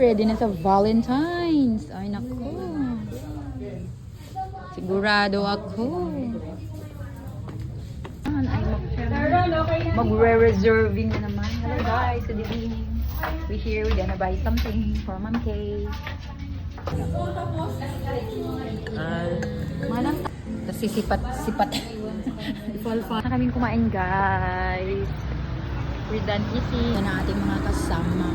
ready na sa Valentine's. Ay, naku. Sigurado ako. Magre-reserving na naman. Hello guys, good evening. We here, we gonna buy something for Ma'am Kay. Manang kasi sipat. Ifalfa na kaming kumain guys. We're done eating. Yan ang ating mga kasama.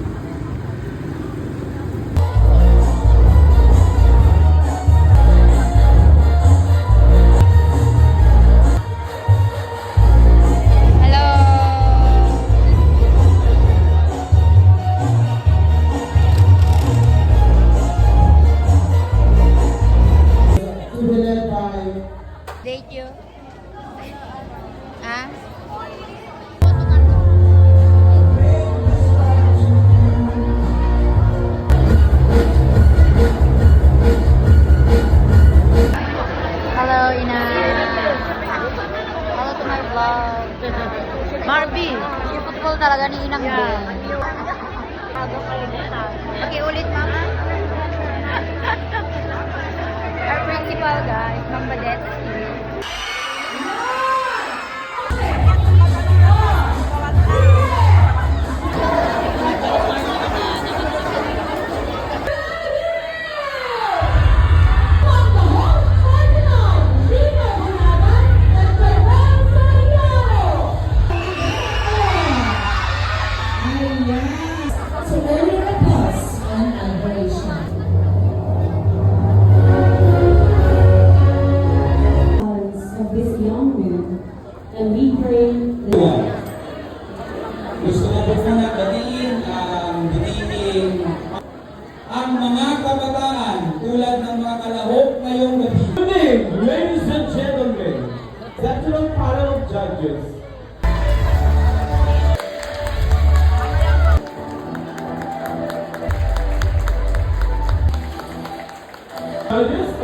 Principal, guys, Ma'am Badet. To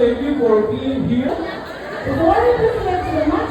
thank you for being here. before the much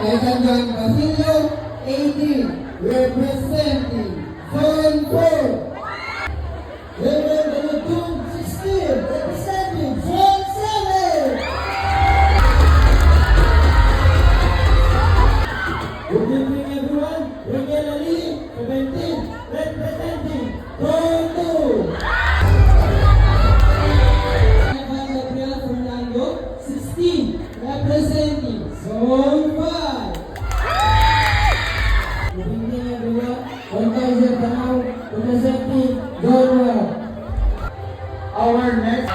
Kailangan Basilio, 18, representing Zone 4. Reverend Benedum, 16, representing Zone 7. Good evening everyone. Rangel Ali, 17, representing Zone 2. Evan Gabriel Fernando, 16, representing 5. Good evening everyone. Contagion Tanaw, representing Zone 1. Our next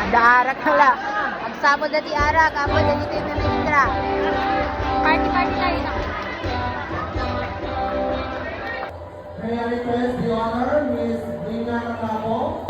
Ada arak hala. Ang sabod na ti arak, ako na yung ministra. Party party tayo na. May I request the honor, Miss Nina Catabo.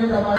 という、ま、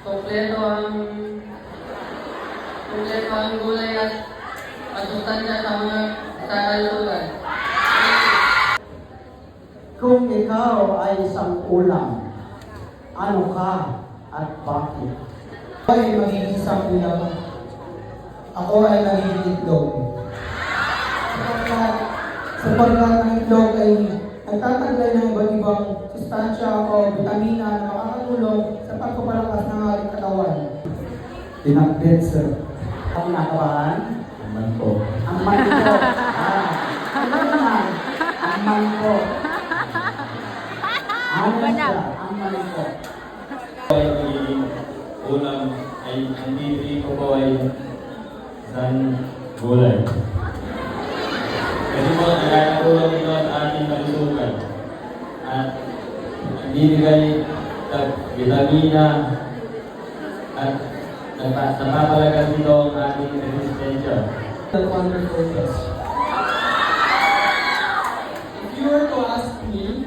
kompleto ang kompleto ang gulay at pasustansya sa mga sa kalusugan. Kung ikaw ay isang ulam, ano ka at bakit? Ako ay magiging isang ulam. Ako ay magiging itlog. sapagkat sapagkat ang itlog ay nagtataglay ng iba't ibang sustansya o vitamina na makakatulong sa pagpapalakas ng ating katawan. Tinakbit, sir. Ang nakabahan, Naman po. ang maniko. Ah, ano naman? Ang maniko. Ano siya? Ang maniko. Ay, ulam ay ang bibili ko po ay isang gulay. Kasi po, nakakatulong ito sa ating kalusugan. At nagbibigay vitamina at The. If you were to ask me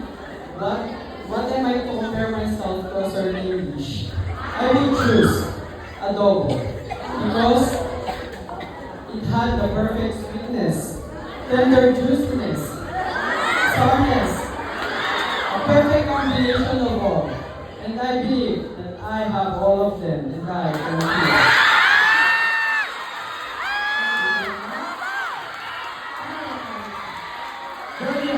what what I to compare myself to a certain dish, I would choose adobo because it had the perfect sweetness, tender juiciness, sourness, a perfect combination of all. And I believe I have all of them and I. There you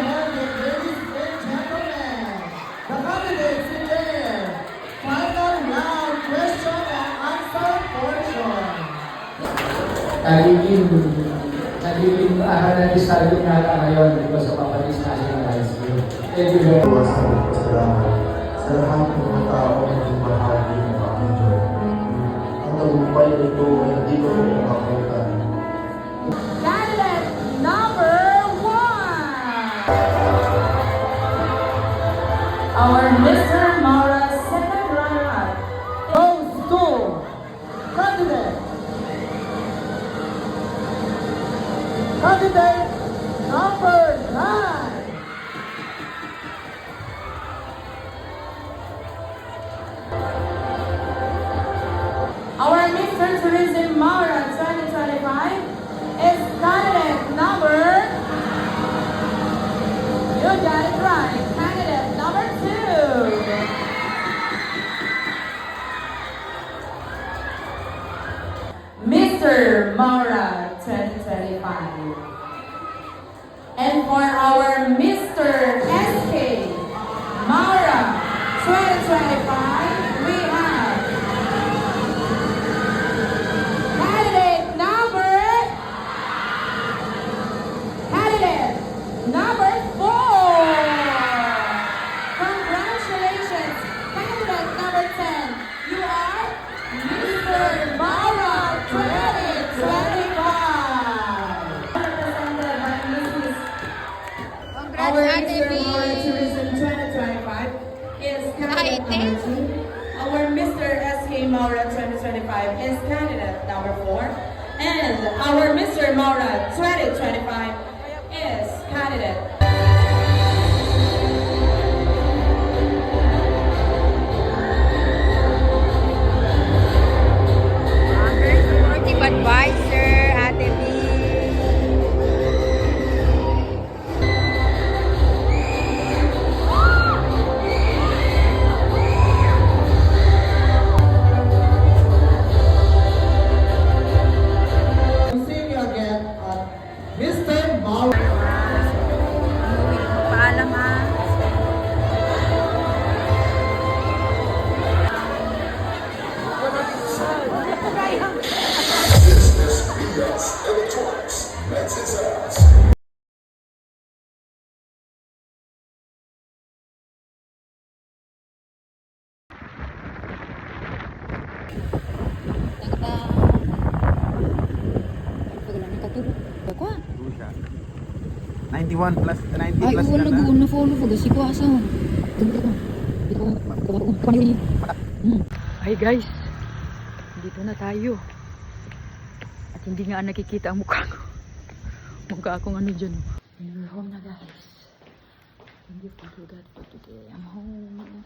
nagiging nagiging aralan ni Salud nata ngayon because of Papalis National High School. Thank you very much. Salamat sa lahat ng mga tao na bahagi ng pag-enjoy. Ang tagumpay nito ay hindi ko. Candidate number one. Our Mr. Mara second runner-up. Goes to candidate. Candidate number nine. Mr. Mara our Mr. Maura 2025 91 plus 90 Ay, plus wala na follow ko kasi ko asa. Hi guys. Dito na tayo. At hindi nga nakikita ang mukha ko. Mukha akong ano dyan. We're home na guys. Thank you for God for today. I'm home.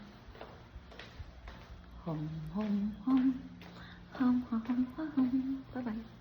Home, home, home. Home, home, home, home. Bye-bye.